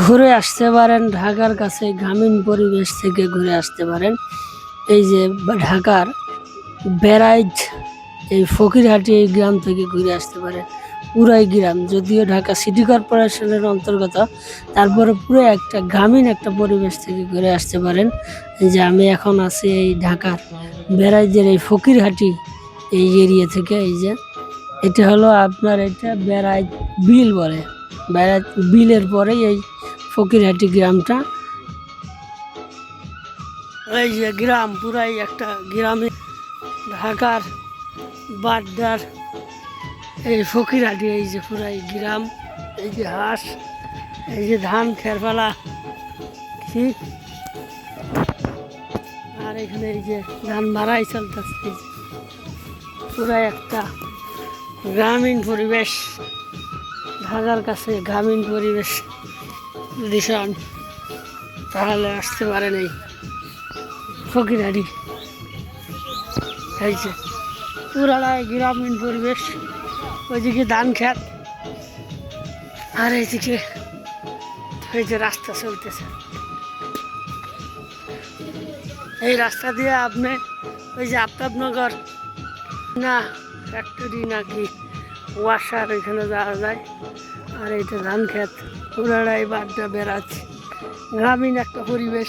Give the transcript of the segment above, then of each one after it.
ঘুরে আসতে পারেন, ঢাকার কাছে গ্রামীণ পরিবেশ থেকে ঘুরে আসতে পারেন। এই যে ঢাকার ব্যারাইজ, এই ফকিরহাটি এই গ্রাম থেকে ঘুরে আসতে পারেন। পুরাই গ্রাম, যদিও ঢাকা সিটি কর্পোরেশনের অন্তর্গত। তারপরে পুরো একটা গ্রামীণ একটা পরিবেশ থেকে ঘুরে আসতে পারেন। যে আমি এখন আছি এই ঢাকার ব্যারাইজের এই ফকিরহাটি এই এরিয়া থেকে, এই যে। এটা হলো আপনার এটা ব্যারাইজ বিল বলে। ব্যারাইজ বিলের পরেই এই ফকিরহাটি গ্রামটা। এই যে গ্রাম, পুরাই একটা গ্রামে, ঢাকার বাড্ডার এই ফকিরহাটি এই যে পুরাই গ্রাম, এই যে হাঁস, এই যে ধান, খেরপালা ঠিক আর এখানে এই যে ধান মারাই চলতেছে পুরাই একটা গ্রামীণ পরিবেশ, ঢাকার কাছে গ্রামীণ পরিবেশ। যদি চান তাহলে আসতে পারেন এই ফকিরহাটি এই যে পুরাটাই গ্রামীণ পরিবেশ। ওইদিকে ধান খেত। আর এইদিকে এই যে রাস্তা চলতেছে। এই রাস্তা দিয়ে আপনি, ওই যে আফতাবনগর, না ফ্যাক্টরি নাকি? ওয়াশার ওইখানে যাওয়া যায়। আর এইটা ধান খেত পুরাটাই বাড্ডা বেড়াচ্ছে। গ্রামীণ একটা পরিবেশ।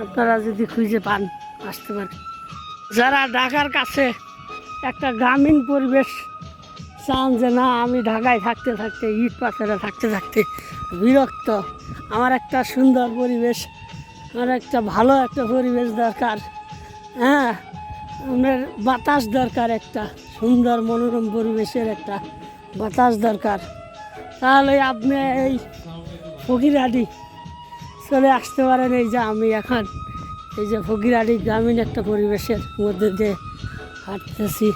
আপনারা যদি খুঁজে পান, আসতে পারেন। যারা ঢাকার কাছে একটা গ্রামীণ পরিবেশ চান যে, না, আমি ঢাকায় থাকতে থাকতে, ইট পাথরে থাকতে থাকতে বিরক্ত। আমার একটা সুন্দর পরিবেশ, আমার একটা ভালো একটা পরিবেশ দরকার। হ্যাঁ আপনার বাতাস দরকার একটা। সুন্দর মনোরম পরিবেশের একটা বাতাস দরকার। তাহলে আপনি এই ফকিরহাটি চলে আসতে পারেন এই যে আমি এখন। এই যে ফকিরহাটি গ্রামীণ একটা পরিবেশের মধ্যে দিয়ে হাঁটতেছি।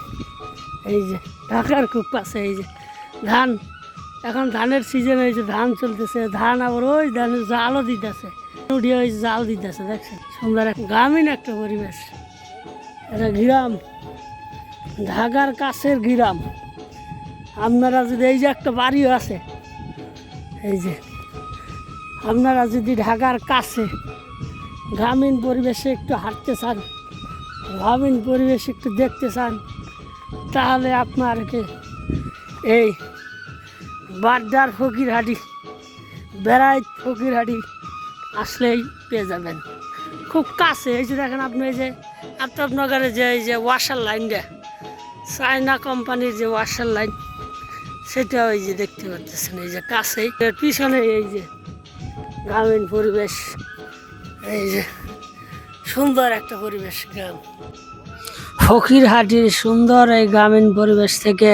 এই যে ঢাকার খুব পাশে, এই যে ধান। এখন ধানের সিজন হয়েছে ধান চলতেছে। ধান আবার ওই ধানের জালও দিতেছে। উঠিয়ে ওই জাল দিতেছে, দেখছেন? সুন্দর এক গ্রামীণ একটা পরিবেশ। এটা গ্রাম। ঢাকার কাছের গ্রাম। আপনারা যদি এই যে একটা বাড়িও আছে, এই যে আপনারা যদি ঢাকার কাছে গ্রামীণ পরিবেশে একটু হাঁটতে চান, গ্রামীণ পরিবেশ একটু দেখতে চান, তাহলে আপনারকে এই বাড্ডার ফকিরহাটি বেড়াই ফকিরহাটি আসলেই পেয়ে যাবেন। খুব কাছে, এই যে দেখেন আপনি এই যে আফতাবনগরে যে এই যে ওয়াশার লাইনটা। চায়না কোম্পানির যে ওয়াশার লাইন, সেটা ওই যে দেখতে পাচ্ছেন, এই যে কাছেই। এর পিছনে এই যে গ্রামীণ পরিবেশ, এই যে সুন্দর একটা পরিবেশ গ্রাম। ফকিরহাটির সুন্দর এই গ্রামীণ পরিবেশ থেকে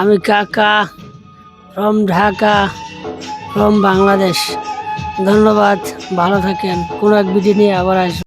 আমি কাকা ফ্রম ঢাকা ফ্রম বাংলাদেশ। ধন্যবাদ, ভালো থাকেন। কোনো এক ভিডিও নিয়ে আবার আসব।